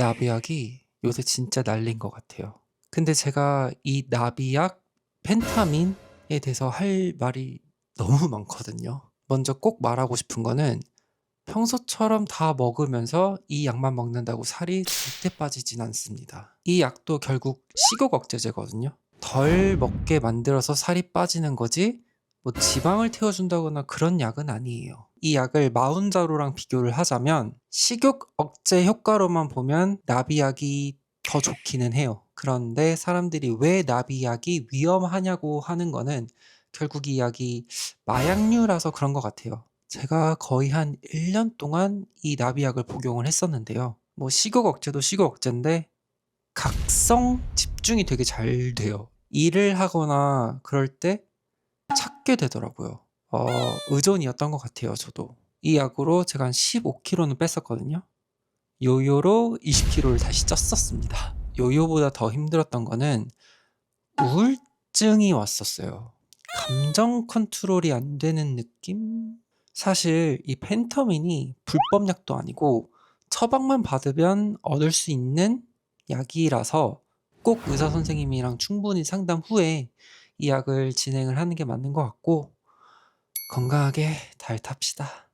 나비약이 요새 진짜 난린 것 같아요. 근데 제가 이 나비약, 펜타민에 대해서 할 말이 너무 많거든요. 먼저 꼭 말하고 싶은 거는 평소처럼 다 먹으면서 이 약만 먹는다고 살이 절대 빠지진 않습니다. 이 약도 결국 식욕 억제제거든요. 덜 먹게 만들어서 살이 빠지는 거지 뭐 지방을 태워준다거나 그런 약은 아니에요. 이 약을 마운자로랑 비교를 하자면 식욕 억제 효과로만 보면 나비약이 더 좋기는 해요. 그런데 사람들이 왜 나비약이 위험하냐고 하는 거는 결국 이 약이 마약류라서 그런 것 같아요. 제가 거의 한 1년 동안 이 나비약을 복용을 했었는데요. 뭐 식욕 억제도 식욕 억제인데 각성 집중이 되게 잘 돼요. 일을 하거나 그럴 때 찾게 되더라고요. 어, 의존이었던 것 같아요, 저도. 이 약으로 제가 한 15kg는 뺐었거든요. 요요로 20kg를 다시 쪘었습니다. 요요보다 더 힘들었던 거는 우울증이 왔었어요. 감정 컨트롤이 안 되는 느낌? 사실 이 펜터민이 불법 약도 아니고 처방만 받으면 얻을 수 있는 약이라서 꼭 의사 선생님이랑 충분히 상담 후에 이 약을 진행을 하는 게 맞는 것 같고 건강하게 잘 탑시다.